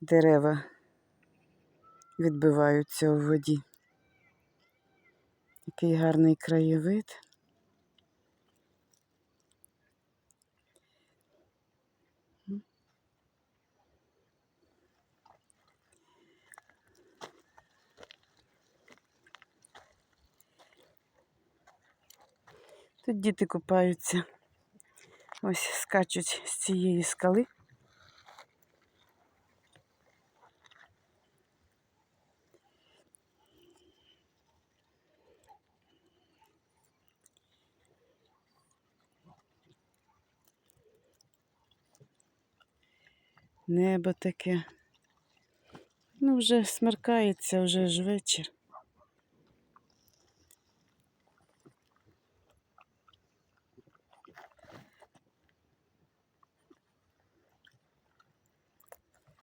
дерева відбиваються у воді. Який гарний краєвид. Тут діти купаються. Ось скачуть з цієї скали. Небо таке. Ну, вже смеркається, вже ж вечір.